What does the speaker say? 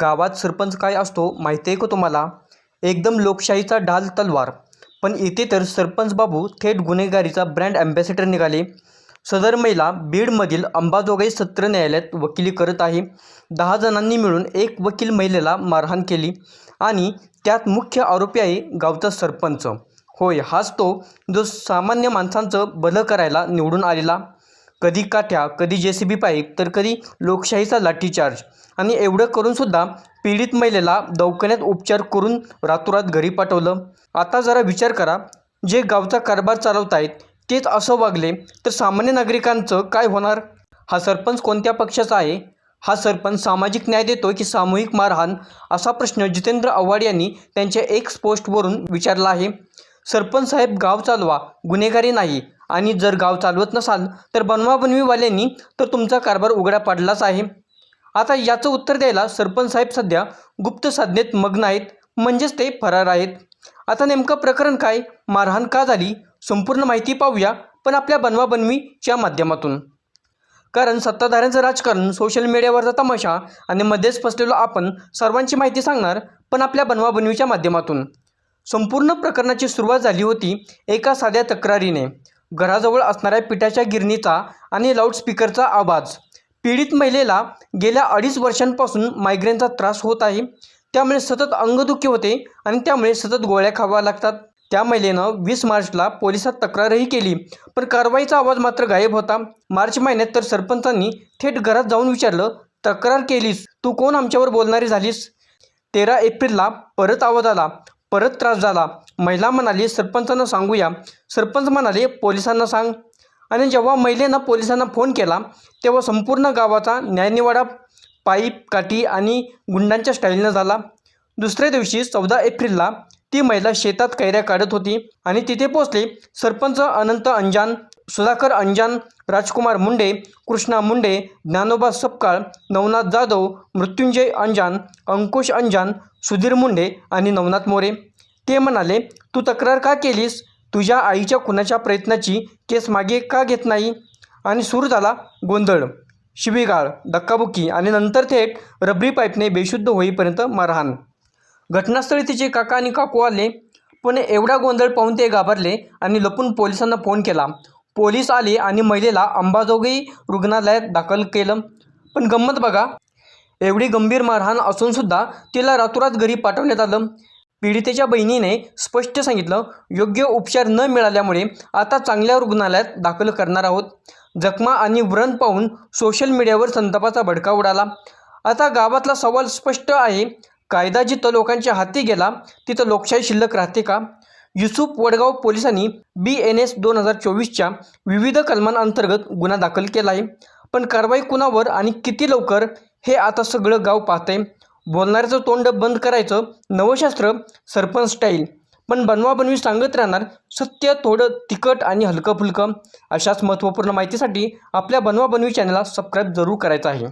गावात सरपंच काय असतो माहिती आहे का तुम्हाला? एकदम लोकशाहीचा ढाल तलवार. पण इथे तर सरपंच बाबू थेट गुन्हेगारीचा ब्रँड अँबॅसेडर निघाले. सदर महिला बीडमधील अंबाजोगाई सत्र न्यायालयात वकिली करत आहे. दहा जणांनी मिळून एक वकील महिलेला मारहाण केली आणि त्यात मुख्य आरोपी आहे गावचा सरपंच. होय हाच तो जो सामान्य माणसांचं भलं करायला निवडून आलेला. कधी काठ्या कधी जे सी बी पाईप तर कधी लोकशाहीचा लाठीचार्ज. आणि एवढं करूनसुद्धा पीडित महिलेला दवाखान्यात उपचार करून रातोरात घरी पाठवलं. आता जरा विचार करा जे गावचा कारभार चालवत आहेत तेच असं वागले तर सामान्य नागरिकांचं काय होणार? हा सरपंच कोणत्या पक्षाचा आहे? हा सरपंच सामाजिक न्याय देतो की सामूहिक मारहाण? असा प्रश्न जितेंद्र आव्हाड यांनी त्यांच्या एक्स पोस्टवरून विचारला आहे. सरपंच साहेब गाव चालवा गुन्हेगारी नाही आणि जर गाव चालवत नसाल तर बनवाबनवीवाल्यांनी तर तुमचा कारभार उघडा पाडलाच आहे. आता याचं उत्तर द्यायला सरपंच साहेब सध्या गुप्त साधनेत मग्न आहेत. म्हणजेच ते फरार आहेत. आता नेमकं प्रकरण काय? मारहाण का झाली? संपूर्ण माहिती पाहूया पण आपल्या बनवाबनवीच्या माध्यमातून. कारण सत्ताधाऱ्यांचं राजकारण सोशल मीडियावरचा तमाशा आणि मध्येच फसलेलो आपण सर्वांची माहिती सांगणार पण आपल्या बनवाबनवीच्या माध्यमातून. संपूर्ण प्रकरणाची सुरुवात झाली होती एका साध्या तक्रारीने. घराजवळ असणाऱ्या पिठाच्या गिरणीचा आणि लाऊडस्पीकरचा आवाज. पीडित महिलेला गेल्या अडीच वर्षांपासून मायग्रेनचा त्रास होत आहे. त्यामुळे सतत अंगदुखी होते आणि त्यामुळे सतत गोळ्या खाव्या लागतात. त्या महिलेनं वीस मार्चला पोलिसात तक्रारही केली पण कारवाईचा आवाज मात्र गायब होता. मार्च महिन्यात तर सरपंचांनी थेट घरात जाऊन विचारलं तक्रार केलीस? तू कोण? आमच्यावर बोलणारी झालीस? तेरा एप्रिलला परत आवाज आला. परत त्रास झाला. महिला म्हणाली सरपंचांना सांगूया. सरपंच म्हणाले पोलिसांना सांग. आणि जेव्हा महिलेनं पोलिसांना फोन केला तेव्हा संपूर्ण गावाचा न्यायनिवाडा पाईप काठी आणि गुंडांच्या स्टाईलनं झाला. दुसऱ्या दिवशी चौदा एप्रिलला ती महिला शेतात कैऱ्या काढत होती आणि तिथे पोचले सरपंच अनंत अंजान सुधाकर अंजान राजकुमार मुंडे कृष्णा मुंडे ज्ञानोबा सपकाळ नवनाथ जाधव मृत्युंजय अंजान अंकुश अंजान सुधीर मुंडे आणि नवनाथ मोरे. ते म्हणाले तू तक्रार का केलीस? तुझ्या आईच्या खुनाच्या प्रयत्नाची केस मागे का घेत नाही आणि सुरू झाला गोंधळ. शिवीगाळ धक्काबुक्की आणि नंतर थेट रबरी पाईपने बेशुद्ध होईपर्यंत मारहाण. घटनास्थळी तिचे काका आणि काकू आले पण एवढा गोंधळ पाहून ते घाबरले आणि लपून पोलिसांना फोन केला. पोलीस आले आणि महिलेला अंबाजोगाई रुग्णालयात दाखल केलं. पण गंमत बघा एवढी गंभीर मारहाण असूनसुद्धा तिला रातोरात घरी पाठवण्यात आलं. पीडितेच्या बहिणीने स्पष्ट सांगितलं योग्य उपचार न मिळाल्यामुळे आता चांगल्या रुग्णालयात दाखल करणार आहोत. जखमा आणि व्रण पाहून सोशल मीडियावर संतापाचा भडका उडाला. आता गावातला सवाल स्पष्ट आहे कायदा जिथं लोकांच्या हाती गेला तिथं लोकशाही शिल्लक राहते का? युसुफ वडगाव पोलिसांनी बी एन एस दोन हजार चोवीसच्या विविध कलमांअंतर्गत गुन्हा दाखल केला आहे. पण कारवाई कुणावर आणि किती लवकर हे आता सगळं गाव पाहतंय. बोलणाऱ्याचं तोंड बंद करायचं नवशास्त्र सरपंच स्टाईल पण बनवाबनवी सांगत राहणार सत्य थोडं तिखट आणि हलकं फुलकं. अशाच महत्त्वपूर्ण माहितीसाठी आपल्या बनवाबनवी चॅनलला सबस्क्राईब जरूर करायचं आहे.